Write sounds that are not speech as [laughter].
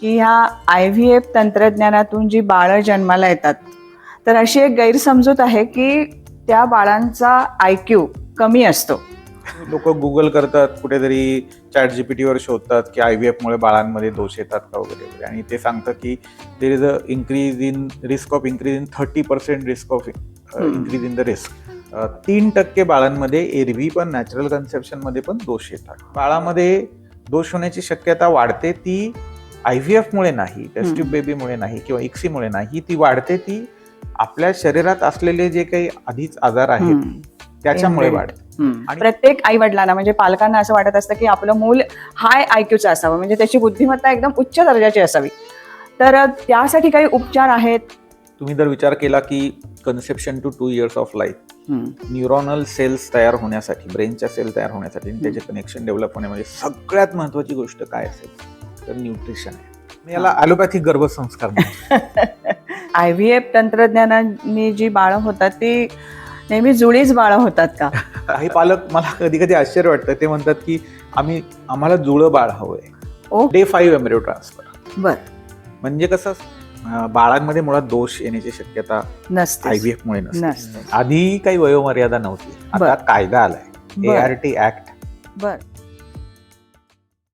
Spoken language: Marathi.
की ह्या आय व्ही एफ तंत्रज्ञानातून जी बाळं जन्माला येतात तर अशी एक गैरसमजूत आहे की त्या बाळांचा आय क्यू कमी असतो. लोक गुगल करतात कुठेतरी चॅट जीपीटीवर शोधतात की आय व्ही एफमुळे बाळांमध्ये दोष येतात का वगैरे वगैरे. आणि ते सांगतं की there is a increase in risk of increase in thirty percent risk of. Increase in the risk तीन टक्के बाळांमध्ये एरवी पण नॅचरल कन्सेप्शनमध्ये पण दोष येतात. बाळामध्ये दोष होण्याची शक्यता वाढते ती आय व्ही एफमुळे नाही टेस्ट हम्म. बेबीमुळे नाही किंवा इक्सीमुळे नाही ती वाढते ती आपल्या शरीरात असलेले जे काही आधीच आजार आहेत. त्याच्यामुळे. वाढते. आणि- प्रत्येक आई वडिलांना म्हणजे पालकांना असं वाटत असतं की आपलं मूल हाय आयक्यूचं असावं म्हणजे त्याची बुद्धिमत्ता एकदम उच्च दर्जाची असावी तर त्यासाठी काही उपचार आहेत तुम्ही जर विचार केला की conception to two years of life. Neuronal cells तयार होण्यासाठी ब्रेनच्या सेल तयार होण्यासाठी त्याचे कनेक्शन डेव्हलप होण्यामध्ये सगळ्यात महत्वाची गोष्ट काय असेल तर न्यूट्रिशन आहे. मी याला ॲलोपॅथिक गर्भसंस्कार म्हणतो. [laughs] आय व्ही एफ तंत्रज्ञानाने जी बाळं होतात ती नेहमी जुळीच बाळं होतात का? [laughs] काही पालक मला कधी कधी आश्चर्य वाटतं. ते म्हणतात की आम्ही आम्हाला जुळं बाळ हवंय. ओ. Day five embryo transfer. बर. म्हणजे कसं बाळांमध्ये मुळात दोष येण्याची शक्यता नसते आयव्हीएफ मुळे नसते. नसते आधी काही वयोमर्यादा नव्हती. आता बरं. कायदा आलाय. ए बर आर टी ऍक्ट बर.